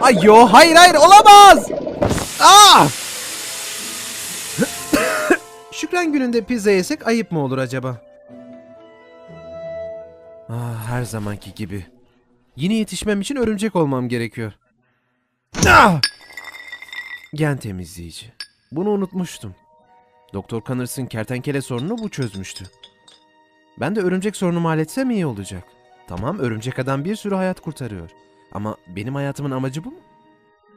Ay yo hayır hayır olamaz. Ah! Şükran gününde pizza yesek ayıp mı olur acaba? Ah, her zamanki gibi. Yine yetişmem için örümcek olmam gerekiyor. Ah! Gen temizleyici. Bunu unutmuştum. Doktor Connors'ın kertenkele sorununu bu çözmüştü. Ben de örümcek sorunumu halletsem iyi olacak. Tamam örümcek adam bir sürü hayat kurtarıyor. Ama benim hayatımın amacı bu mu?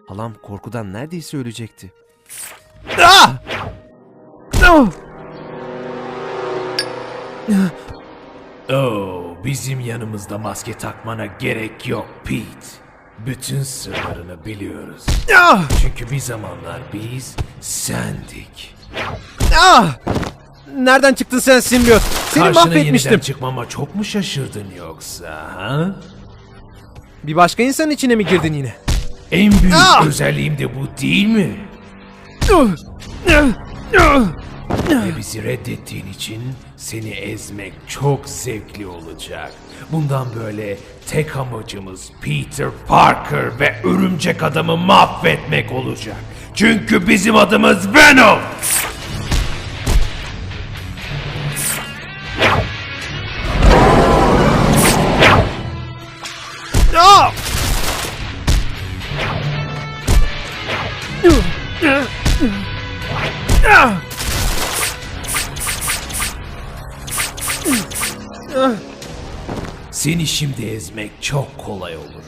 Halam korkudan neredeyse ölecekti. Ah! Ah! Oh, bizim yanımızda maske takmana gerek yok Pete. Bütün sırlarını biliyoruz. Ah! Çünkü bir zamanlar biz sendik. Ah! Nereden çıktın sen simbiyot? Seni Karşına mahvetmiştim. yeniden çıkmama çok mu şaşırdın yoksa ha? Bir başka insanın içine mi girdin yine? En büyük Ah! özelliğim de bu değil mi? Ah! Ah! Ah! Ve bizi reddettiğin için seni ezmek çok zevkli olacak. Bundan böyle tek amacımız Peter Parker ve Örümcek Adam'ı mahvetmek olacak. Çünkü bizim adımız Venom. Seni şimdi ezmek çok kolay olur.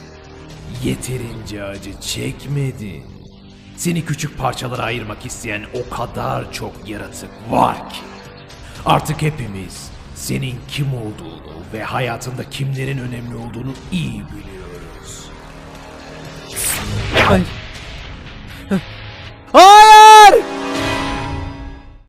Yeterince acı çekmedin. Seni küçük parçalara ayırmak isteyen o kadar çok yaratık var ki. Artık hepimiz senin kim olduğunu ve hayatında kimlerin önemli olduğunu iyi biliyoruz. Ay. Ah!